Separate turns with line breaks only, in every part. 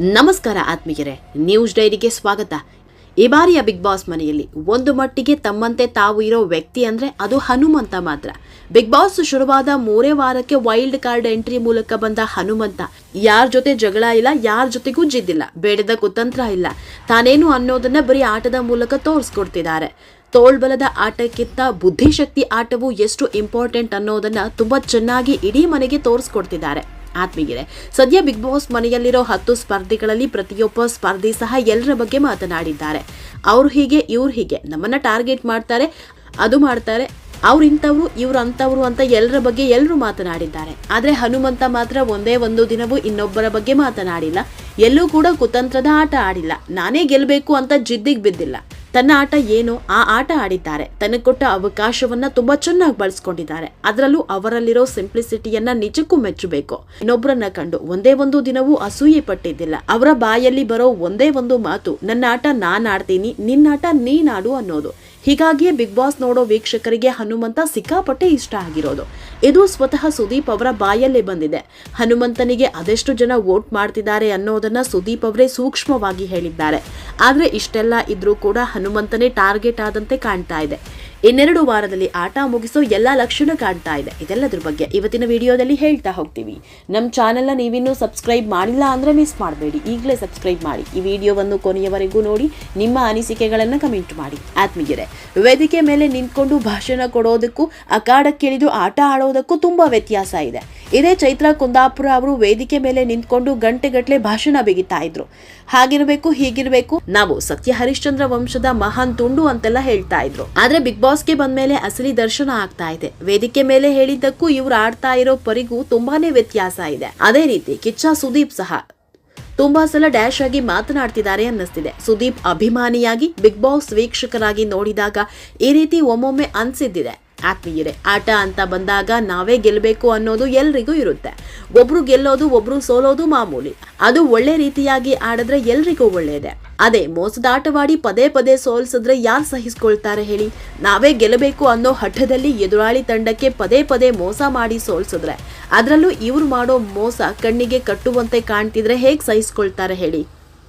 ನಮಸ್ಕಾರ ಆತ್ಮೀಯರೇ, ನ್ಯೂಸ್ ಡೈರಿಗೆ ಸ್ವಾಗತ. ಈ ಬಾರಿಯ ಬಿಗ್ ಬಾಸ್ ಮನೆಯಲ್ಲಿ ಒಂದು ಮಟ್ಟಿಗೆ ತಮ್ಮಂತೆ ತಾವು ಇರೋ ವ್ಯಕ್ತಿ ಅಂದ್ರೆ ಅದು ಹನುಮಂತ ಮಾತ್ರ. ಬಿಗ್ ಬಾಸ್ ಶುರುವಾದ ಮೂರೇ ವಾರಕ್ಕೆ ವೈಲ್ಡ್ ಕಾರ್ಡ್ ಎಂಟ್ರಿ ಮೂಲಕ ಬಂದ ಹನುಮಂತ. ಯಾರ ಜೊತೆ ಜಗಳ ಇಲ್ಲ, ಯಾರ ಜೊತೆಗೂ ಜಿದ್ದಿಲ್ಲ, ಬೇಡದ ಕುತಂತ್ರ ಇಲ್ಲ. ತಾನೇನು ಅನ್ನೋದನ್ನ ಬರೀ ಆಟದ ಮೂಲಕ ತೋರಿಸ್ಕೊಡ್ತಿದ್ದಾರೆ. ತೋಳ್ಬಲದ ಆಟಕ್ಕಿಂತ ಬುದ್ಧಿಶಕ್ತಿ ಆಟವು ಎಷ್ಟು ಇಂಪಾರ್ಟೆಂಟ್ ಅನ್ನೋದನ್ನ ತುಂಬಾ ಚೆನ್ನಾಗಿ ಇಡೀ ಮನೆಗೆ ತೋರಿಸ್ಕೊಡ್ತಿದ್ದಾರೆ. ಆತ್ಮೀಯರೇ, ಸದ್ಯ ಬಿಗ್ ಬಾಸ್ ಮನೆಯಲ್ಲಿರೋ ಹತ್ತು ಸ್ಪರ್ಧಿಗಳಲ್ಲಿ ಪ್ರತಿಯೊಬ್ಬ ಸ್ಪರ್ಧಿ ಸಹ ಎಲ್ಲರ ಬಗ್ಗೆ ಮಾತನಾಡಿದ್ದಾರೆ. ಅವ್ರು ಹೀಗೆ, ಇವ್ರು ಹೀಗೆ. ನಮ್ಮನ್ನ ಟಾರ್ಗೆಟ್ ಮಾಡ್ತಾರೆ, ಅದು ಮಾಡ್ತಾರೆ. ಅವ್ರು ಇಂಥವ್ರು, ಇವ್ರು ಅಂಥವ್ರು ಅಂತ ಎಲ್ಲರ ಬಗ್ಗೆ ಎಲ್ಲರೂ ಮಾತನಾಡಿದ್ದಾರೆ. ಆದರೆ ಹನುಮಂತ ಮಾತ್ರ ಒಂದೇ ಒಂದು ದಿನವೂ ಇನ್ನೊಬ್ಬರ ಬಗ್ಗೆ ಮಾತನಾಡಿಲ್ಲ. ಎಲ್ಲೂ ಕೂಡ ಕುತಂತ್ರದ ಆಟ ಆಡಿಲ್ಲ. ನಾನೇ ಗೆಲ್ಲಬೇಕು ಅಂತ ಜಿದ್ದಿಗೆ ಬಿದ್ದಿಲ್ಲ. ತನ್ನ ಆಟ ಏನು, ಆ ಆಟ ಆಡಿದ್ದಾರೆ. ತನಗೆ ಕೊಟ್ಟ ಅವಕಾಶವನ್ನ ತುಂಬಾ ಚೆನ್ನಾಗಿ ಬಳಸ್ಕೊಂಡಿದ್ದಾರೆ. ಅದರಲ್ಲೂ ಅವರಲ್ಲಿರೋ ಸಿಂಪ್ಲಿಸಿಟಿಯನ್ನ ನಿಜಕ್ಕೂ ಮೆಚ್ಚಬೇಕು. ಇನ್ನೊಬ್ಬರನ್ನ ಕಂಡು ಒಂದೇ ಒಂದು ದಿನವೂ ಅಸೂಯೆ ಪಟ್ಟಿದ್ದಿಲ್ಲ. ಅವರ ಬಾಯಲ್ಲಿ ಬರೋ ಒಂದೇ ಒಂದು ಮಾತು, ನನ್ನ ಆಟ ನಾನ್ ಆಡ್ತೀನಿ ನಿನ್ನಾಟ ನೀನಾಡು ಅನ್ನೋದು. ಹೀಗಾಗಿಯೇ ಬಿಗ್ ಬಾಸ್ ನೋಡೋ ವೀಕ್ಷಕರಿಗೆ ಹನುಮಂತ ಸಿಕ್ಕಾಪಟ್ಟೆ ಇಷ್ಟ ಆಗಿರೋದು. ಇದು ಸ್ವತಃ ಸುದೀಪ್ ಅವರ ಬಾಯಲ್ಲೇ ಬಂದಿದೆ. ಹನುಮಂತನಿಗೆ ಅದೆಷ್ಟು ಜನ ವೋಟ್ ಮಾಡ್ತಿದ್ದಾರೆ ಅನ್ನೋದನ್ನ ಸುದೀಪ್ ಅವರೇ ಸೂಕ್ಷ್ಮವಾಗಿ ಹೇಳಿದ್ದಾರೆ. ಆದ್ರೆ ಇಷ್ಟೆಲ್ಲ ಇದ್ರೂ ಕೂಡ ಹನುಮಂತನೇ ಟಾರ್ಗೆಟ್ ಆದಂತೆ ಕಾಣ್ತಾ ಇದೆ. ಇನ್ನೆರಡು ವಾರದಲ್ಲಿ ಆಟ ಮುಗಿಸೋ ಎಲ್ಲ ಲಕ್ಷಣ ಕಾಣ್ತಾ ಇದೆ. ಇದೆಲ್ಲದ್ರ ಬಗ್ಗೆ ಇವತ್ತಿನ ವಿಡಿಯೋದಲ್ಲಿ ಹೇಳ್ತಾ ಹೋಗ್ತೀವಿ. ನಮ್ಮ ಚಾನೆಲ್ನ ನೀವಿನ್ನೂ ಸಬ್ಸ್ಕ್ರೈಬ್ ಮಾಡಿಲ್ಲ ಅಂದ್ರೆ ಮಿಸ್ ಮಾಡಬೇಡಿ. ಈಗಲೇ ಸಬ್ಸ್ಕ್ರೈಬ್ ಮಾಡಿ. ಈ ವಿಡಿಯೋವನ್ನು ಕೊನೆಯವರೆಗೂ ನೋಡಿ, ನಿಮ್ಮ ಅನಿಸಿಕೆಗಳನ್ನು ಕಮೆಂಟ್ ಮಾಡಿ. ಆತ್ಮೀಯರೇ, ವೇದಿಕೆ ಮೇಲೆ ನಿಂತ್ಕೊಂಡು ಭಾಷಣ ಕೊಡೋದಕ್ಕೂ, ಅಖಾಡಕ್ಕಿಳಿದು ಆಟ ಆಡೋದಕ್ಕೂ ತುಂಬಾ ವ್ಯತ್ಯಾಸ ಇದೆ. ಇದೇ ಚೈತ್ರ ಕುಂದಾಪುರ ಅವರು ವೇದಿಕೆ ಮೇಲೆ ನಿಂತ್ಕೊಂಡು ಗಂಟೆಗಟ್ಟಲೆ ಭಾಷಣ ಬಿಗಿತಾ ಇದ್ರು. ಹಾಗಿರ್ಬೇಕು, ಹೀಗಿರ್ಬೇಕು, ನಾವು ಸತ್ಯ ಹರಿಶ್ಚಂದ್ರ ವಂಶದ ಮಹಾನ್ ತುಂಡು ಅಂತೆಲ್ಲ ಹೇಳ್ತಾ ಇದ್ರು. ಆದ್ರೆ ಬಿಗ್ ಬಾಸ್ಗೆ ಬಂದ್ಮೇಲೆ ಅಸಲಿ ದರ್ಶನ ಆಗ್ತಾ ಇದೆ. ವೇದಿಕೆ ಮೇಲೆ ಹೇಳಿದ್ದಕ್ಕೂ ಇವ್ರು ಆಡ್ತಾ ಇರೋ ಪರಿಗೂ ತುಂಬಾನೇ ವ್ಯತ್ಯಾಸ ಇದೆ. ಅದೇ ರೀತಿ ಕಿಚ್ಚ ಸುದೀಪ್ ಸಹ ತುಂಬಾ ಸಲ ಡ್ಯಾಶ್ ಆಗಿ ಮಾತನಾಡ್ತಿದ್ದಾರೆ ಅನ್ನಿಸ್ತಿದೆ. ಸುದೀಪ್ ಅಭಿಮಾನಿಯಾಗಿ ಬಿಗ್ ಬಾಸ್ ವೀಕ್ಷಕರಾಗಿ ನೋಡಿದಾಗ ಈ ರೀತಿ ಒಮ್ಮೊಮ್ಮೆ ಅನ್ಸಿದ್ದಿದೆ. ಆತ್ಮೀಯರೇ, ಆಟ ಅಂತ ಬಂದಾಗ ನಾವೇ ಗೆಲ್ಲಬೇಕು ಅನ್ನೋದು ಎಲ್ರಿಗೂ ಇರುತ್ತೆ. ಒಬ್ರು ಗೆಲ್ಲೋದು, ಒಬ್ರು ಸೋಲೋದು ಮಾಮೂಲಿ. ಅದು ಒಳ್ಳೆ ರೀತಿಯಾಗಿ ಆಡಿದ್ರೆ ಎಲ್ರಿಗೂ ಒಳ್ಳೆಯದೇ. ಅದೇ, ಮೋಸದ ಆಟವಾಡಿ ಪದೇ ಪದೇ ಸೋಲ್ಸಿದ್ರೆ ಯಾರು ಸಹಿಸ್ಕೊಳ್ತಾರೆ ಹೇಳಿ? ನಾವೇ ಗೆಲ್ಲಬೇಕು ಅನ್ನೋ ಹಠದಲ್ಲಿ ಎದುರಾಳಿ ತಂಡಕ್ಕೆ ಪದೇ ಪದೇ ಮೋಸ ಮಾಡಿ ಸೋಲ್ಸಿದ್ರೆ. ಅದರಲ್ಲೂ ಇವ್ರು ಮಾಡೋ ಮೋಸ ಕಣ್ಣಿಗೆ ಕಟ್ಟುವಂತೆ ಕಾಣ್ತಿದ್ರೆ ಹೇಗೆ ಸಹಿಸ್ಕೊಳ್ತಾರೆ ಹೇಳಿ?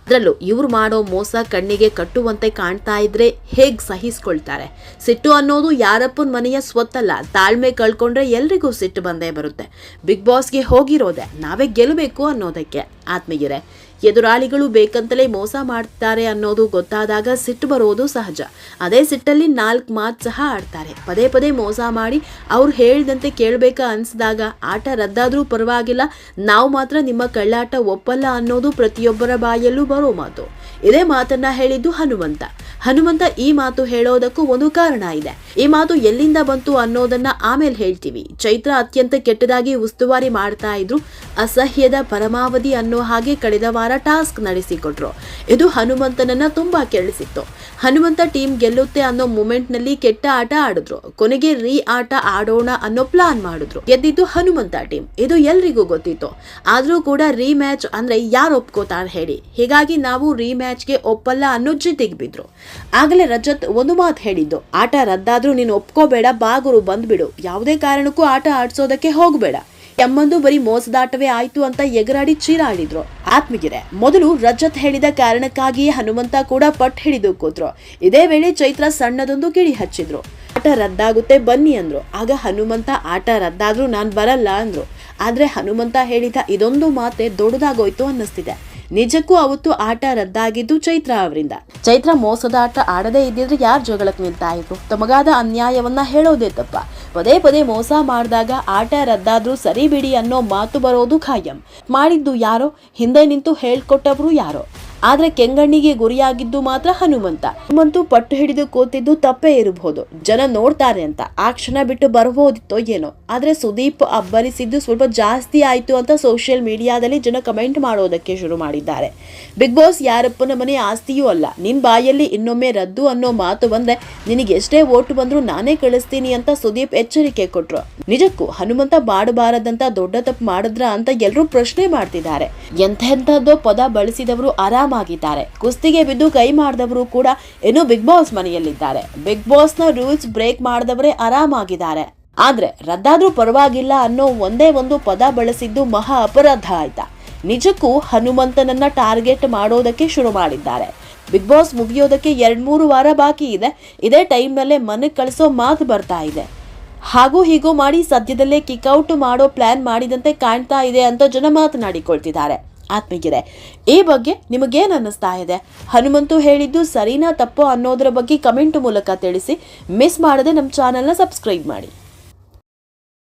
ಅದರಲ್ಲೂ ಇವ್ರು ಮಾಡೋ ಮೋಸ ಕಣ್ಣಿಗೆ ಕಟ್ಟುವಂತೆ ಕಾಣ್ತಾ ಇದ್ರೆ ಹೇಗೆ ಸಹಿಸ್ಕೊಳ್ತಾರೆ? ಸಿಟ್ಟು ಅನ್ನೋದು ಯಾರಪ್ಪನ ಮನೆಯ ಸ್ವತ್ತಲ್ಲ, ತಾಳ್ಮೆ ಕಳ್ಕೊಂಡ್ರೆ ಎಲ್ರಿಗೂ ಸಿಟ್ಟು ಬಂದೇ ಬರುತ್ತೆ. ಬಿಗ್ ಬಾಸ್ಗೆ ಹೋಗಿರೋದೆ, ನಾವೇ ಗೆಲ್ಲಬೇಕು ಅನ್ನೋದಕ್ಕೆ. ಆತ್ಮೀಯರೇ ಎದುರಾಳಿಗಳು ಬೇಕಂತಲೇ ಮೋಸ ಮಾಡ್ತಾರೆ ಅನ್ನೋದು ಗೊತ್ತಾದಾಗ ಸಿಟ್ಟು ಬರೋದು ಸಹಜ. ಅದೇ ಸಿಟ್ಟಲ್ಲಿ ನಾಲ್ಕು ಮಾತು ಸಹ ಆಡ್ತಾರೆ. ಪದೇ ಪದೇ ಮೋಸ ಮಾಡಿ ಅವ್ರು ಹೇಳಿದಂತೆ ಕೇಳಬೇಕಾ ಅನಿಸಿದಾಗ ಆಟ ರದ್ದಾದರೂ ಪರವಾಗಿಲ್ಲ. ನಾವು ಮಾತ್ರ ನಿಮ್ಮ ಕಳ್ಳಾಟ ಒಪ್ಪಲ್ಲ ಅನ್ನೋದು ಪ್ರತಿಯೊಬ್ಬರ ಬಾಯಲ್ಲೂ ಬರೋ ಮಾತು. ಇದೇ ಮಾತನ್ನ ಹೇಳಿದ್ದು ಹನುಮಂತ. ಹನುಮಂತ ಈ ಮಾತು ಹೇಳೋದಕ್ಕೂ ಒಂದು ಕಾರಣ ಇದೆ. ಈ ಮಾತು ಎಲ್ಲಿಂದ ಬಂತು ಅನ್ನೋದನ್ನ ಆಮೇಲೆ ಹೇಳ್ತೀವಿ. ಚೈತ್ರ ಅತ್ಯಂತ ಕೆಟ್ಟದಾಗಿ ಉಸ್ತುವಾರಿ ಮಾಡ್ತಾ ಇದ್ರು. ಅಸಹ್ಯದ ಪರಮಾವಧಿ ಅನ್ನೋ ಹಾಗೆ ಕಳೆದ ವಾರ ಟಾಸ್ಕ್ ನಡೆಸಿಕೊಟ್ರು. ಇದು ಹನುಮಂತನನ್ನ ತುಂಬಾ ಕೆಳಿಸಿತ್ತು ಹನುಮಂತ ಟೀಮ್ ಗೆಲ್ಲುತ್ತೆ ಅನ್ನೋ ಮೂಮೆಂಟ್ನಲ್ಲಿ ಕೆಟ್ಟ ಆಟ ಆಡಿದ್ರು. ಕೊನೆಗೆ ರೀ ಆಟ ಆಡೋಣ ಅನ್ನೋ ಪ್ಲಾನ್ ಮಾಡಿದ್ರು. ಗೆದ್ದಿದ್ದು ಹನುಮಂತ ಟೀಮ್. ಇದು ಎಲ್ರಿಗೂ ಗೊತ್ತಿತ್ತು. ಆದ್ರೂ ಕೂಡ ರೀ ಮ್ಯಾಚ್ ಅಂದ್ರೆ ಯಾರು ಒಪ್ಕೋತಾರೆ ಹೇಳಿ. ಹೀಗಾಗಿ ನಾವು ರೀ ಮ್ಯಾಚ್ಗೆ ಒಪ್ಪಲ್ಲ ಅನ್ನೋ ಜಿದ್ದಿಗೆ ಬಿದ್ರು. ಆಗಲೇ ರಜತ್ ಒಂದು ಮಾತು ಹೇಳಿದ್ದು. ಆಟ ರದ್ದಾದ್ರೂ ನೀನು ಒಪ್ಕೋಬೇಡ, ಬಾಗುರು ಬಂದ್ಬಿಡು. ಯಾವುದೇ ಕಾರಣಕ್ಕೂ ಆಟ ಆಡಿಸೋದಕ್ಕೆ ಹೋಗಬೇಡ. ಎಮ್ಮಂದು ಬರೀ ಮೋಸದಾಟವೇ ಆಯ್ತು ಅಂತ ಎಗರಾಡಿ ಚೀರಾಡಿದ್ರು. ಆತ್ಮಗಿರೆ ಮೊದಲು ರಜತ್ ಹೇಳಿದ ಕಾರಣಕ್ಕಾಗಿಯೇ ಹನುಮಂತ ಕೂಡ ಪಟ್ ಹಿಡಿದು ಕೂತ್ರು. ಇದೇ ವೇಳೆ ಚೈತ್ರ ಸಣ್ಣದೊಂದು ಕಿಡಿ ಹಚ್ಚಿದ್ರು. ಆಟ ರದ್ದಾಗುತ್ತೆ ಬನ್ನಿ ಅಂದ್ರು. ಆಗ ಹನುಮಂತ, ಆಟ ರದ್ದಾದ್ರೂ ನಾನು ಬರಲ್ಲ ಅಂದ್ರು. ಆದ್ರೆ ಹನುಮಂತ ಹೇಳಿದ ಇದೊಂದು ಮಾತೆ ದೊಡ್ಡದಾಗೋಯ್ತು ಅನ್ನಿಸ್ತಿದೆ. ನಿಜಕ್ಕೂ ಅವತ್ತು ಆಟ ರದ್ದಾಗಿದ್ದು ಚೈತ್ರ ಅವರಿಂದ. ಚೈತ್ರ ಮೋಸದ ಆಟ ಆಡದೇ ಇದ್ದಿದ್ರೆ ಯಾರು ಜಗಳಕ್ಕೆ ನಿಲ್ತಾ ಇದ್ರು? ತಮಗಾದ ಅನ್ಯಾಯವನ್ನ ಹೇಳೋದೇ ತಪ್ಪ. ಪದೇ ಪದೇ ಮೋಸ ಮಾಡಿದಾಗ ಆಟ ರದ್ದಾದ್ರೂ ಸರಿ ಬಿಡಿ ಅನ್ನೋ ಮಾತು ಬರೋದು ಖಾಯಂ. ಮಾಡಿದ್ದು ಯಾರೋ, ಹಿಂದೆ ನಿಂತು ಹೇಳ್ಕೊಟ್ಟವರು ಯಾರೋ. ಆದ್ರೆ ಕೆಂಗಣ್ಣಿಗೆ ಗುರಿಯಾಗಿದ್ದು ಮಾತ್ರ ಹನುಮಂತ. ಹನುಮಂತು ಪಟ್ಟು ಹಿಡಿದು ಕೂತಿದ್ದು ತಪ್ಪೇ ಇರಬಹುದು. ಜನ ನೋಡ್ತಾರೆ ಅಂತ. ಆ ಕ್ಷಣ ಬಿಟ್ಟು ಬರಬಹುದಿತ್ತೋ ಏನೋ. ಆದ್ರೆ ಸುದೀಪ್ ಅಬ್ಬರಿಸಿದ್ದು ಸ್ವಲ್ಪ ಜಾಸ್ತಿ ಆಯ್ತು ಅಂತ ಸೋಷಿಯಲ್ ಮೀಡಿಯಾದಲ್ಲಿ ಜನ ಕಮೆಂಟ್ ಮಾಡೋದಕ್ಕೆ ಶುರು ಮಾಡಿದ್ದಾರೆ. ಬಿಗ್ ಬಾಸ್ ಯಾರಪ್ಪನ ಮನೆ ಆಸ್ತಿಯೂ ಅಲ್ಲ. ನಿನ್ ಬಾಯಲ್ಲಿ ಇನ್ನೊಮ್ಮೆ ರದ್ದು ಅನ್ನೋ ಮಾತು ಬಂದ್ರೆ ನಿನಗೆ ಎಷ್ಟೇ ಓಟು ಬಂದ್ರು ನಾನೇ ಕಳಿಸ್ತೀನಿ ಅಂತ ಸುದೀಪ್ ಎಚ್ಚರಿಕೆ ಕೊಟ್ರು. ನಿಜಕ್ಕೂ ಹನುಮಂತ ಬಾಡಬಾರದಂತ ದೊಡ್ಡ ತಪ್ಪು ಮಾಡಿದ್ರ ಅಂತ ಎಲ್ಲರೂ ಪ್ರಶ್ನೆ ಮಾಡ್ತಿದ್ದಾರೆ. ಎಂಥೆಂಥದ್ದೋ ಪದ ಬಳಸಿದವರು ಆರಾಮಾಗಿದ್ದಾರೆ. ಕುಸ್ತಿಗೆ ಬಿದ್ದು ಕೈ ಮಾಡಿದವರು ಕೂಡ ಇನ್ನು ಬಿಗ್ ಬಾಸ್ ಮನೆಯಲ್ಲಿದ್ದಾರೆ. ಬಿಗ್ ಬಾಸ್ನ ರೂಲ್ಸ್ ಬ್ರೇಕ್ ಮಾಡಿದವರೇ ಆರಾಮಾಗಿದ್ದಾರೆ. ಆದ್ರೆ ರದ್ದಾದ್ರೂ ಪರವಾಗಿಲ್ಲ ಅನ್ನೋ ಒಂದೇ ಒಂದು ಪದ ಬಳಸಿದ್ದು ಮಹಾ ಅಪರಾಧ ಆಯ್ತಾ. ನಿಜಕ್ಕೂ ಹನುಮಂತನನ್ನ ಟಾರ್ಗೆಟ್ ಮಾಡೋದಕ್ಕೆ ಶುರು ಮಾಡಿದ್ದಾರೆ. ಬಿಗ್ ಬಾಸ್ ಮುಗಿಯೋದಕ್ಕೆ ಎರಡ್ ಮೂರು ವಾರ ಬಾಕಿ ಇದೆ. ಇದೇ ಟೈಮ್ನಲ್ಲೇ ಮನೆಗೆ ಕಳಿಸೋ ಮಾತು ಬರ್ತಾ ಇದೆ. ಹಾಗೂ ಹೀಗೂ ಮಾಡಿ ಸದ್ಯದಲ್ಲೇ ಕಿಕ್ಔಟ್ ಮಾಡೋ ಪ್ಲಾನ್ ಮಾಡಿದಂತೆ ಕಾಣ್ತಾ ಇದೆ ಅಂತ ಜನ ಮಾತನಾಡಿಕೊಳ್ತಿದ್ದಾರೆ. ಆತ್ಮೀಯರೇ, ಈ ಬಗ್ಗೆ ನಿಮಗೇನು ಅನ್ನಿಸ್ತಾ ಇದೆ? ಹನುಮಂತು ಹೇಳಿದ್ದು ಸರಿನಾ ತಪ್ಪು ಅನ್ನೋದರ ಬಗ್ಗೆ ಕಮೆಂಟ್ ಮೂಲಕ ತಿಳಿಸಿ, ಮಿಸ್ ಮಾಡದೆ ನಮ್ಮ ಚಾನಲ್ನ ಸಬ್ಸ್ಕ್ರೈಬ್ ಮಾಡಿ.